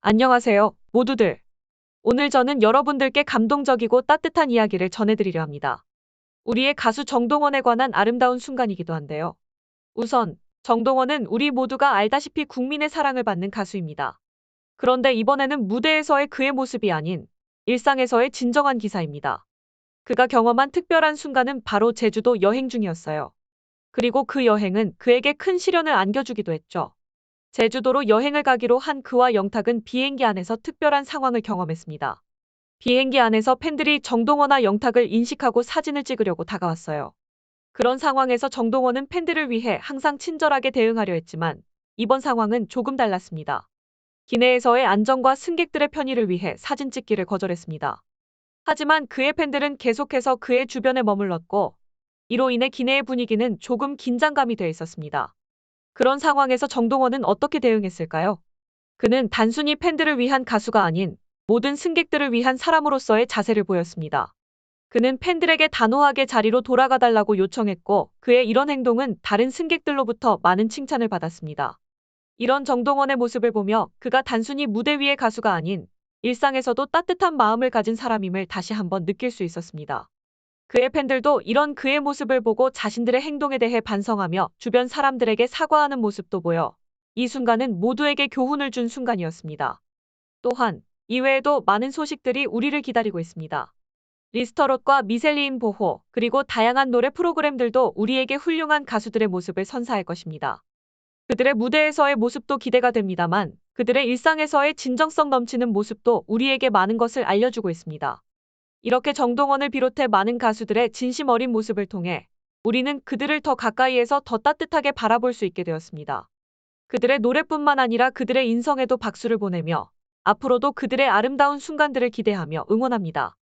안녕하세요, 모두들. 오늘 저는 여러분들께 감동적이고 따뜻한 이야기를 전해드리려 합니다. 우리의 가수 정동원에 관한 아름다운 순간이기도 한데요. 우선, 정동원은 우리 모두가 알다시피 국민의 사랑을 받는 가수입니다. 그런데 이번에는 무대에서의 그의 모습이 아닌 일상에서의 진정한 기사입니다. 그가 경험한 특별한 순간은 바로 제주도 여행 중이었어요. 그리고 그 여행은 그에게 큰 시련을 안겨주기도 했죠. 제주도로 여행을 가기로 한 그와 영탁은 비행기 안에서 특별한 상황을 경험했습니다. 비행기 안에서 팬들이 정동원과 영탁을 인식하고 사진을 찍으려고 다가왔어요. 그런 상황에서 정동원은 팬들을 위해 항상 친절하게 대응하려 했지만 이번 상황은 조금 달랐습니다. 기내에서의 안전과 승객들의 편의를 위해 사진 찍기를 거절했습니다. 하지만 그의 팬들은 계속해서 그의 주변에 머물렀고 이로 인해 기내의 분위기는 조금 긴장감이 돼 있었습니다. 그런 상황에서 정동원은 어떻게 대응했을까요? 그는 단순히 팬들을 위한 가수가 아닌 모든 승객들을 위한 사람으로서의 자세를 보였습니다. 그는 팬들에게 단호하게 자리로 돌아가 달라고 요청했고 그의 이런 행동은 다른 승객들로부터 많은 칭찬을 받았습니다. 이런 정동원의 모습을 보며 그가 단순히 무대 위의 가수가 아닌 일상에서도 따뜻한 마음을 가진 사람임을 다시 한번 느낄 수 있었습니다. 그의 팬들도 이런 그의 모습을 보고 자신들의 행동에 대해 반성하며 주변 사람들에게 사과하는 모습도 보여 이 순간은 모두에게 교훈을 준 순간이었습니다. 또한 이외에도 많은 소식들이 우리를 기다리고 있습니다. 리스터롯과 미셀리인 보호, 그리고 다양한 노래 프로그램들도 우리에게 훌륭한 가수들의 모습을 선사할 것입니다. 그들의 무대에서의 모습도 기대가 됩니다만 그들의 일상에서의 진정성 넘치는 모습도 우리에게 많은 것을 알려주고 있습니다. 이렇게 정동원을 비롯해 많은 가수들의 진심 어린 모습을 통해 우리는 그들을 더 가까이에서 더 따뜻하게 바라볼 수 있게 되었습니다. 그들의 노래뿐만 아니라 그들의 인성에도 박수를 보내며 앞으로도 그들의 아름다운 순간들을 기대하며 응원합니다.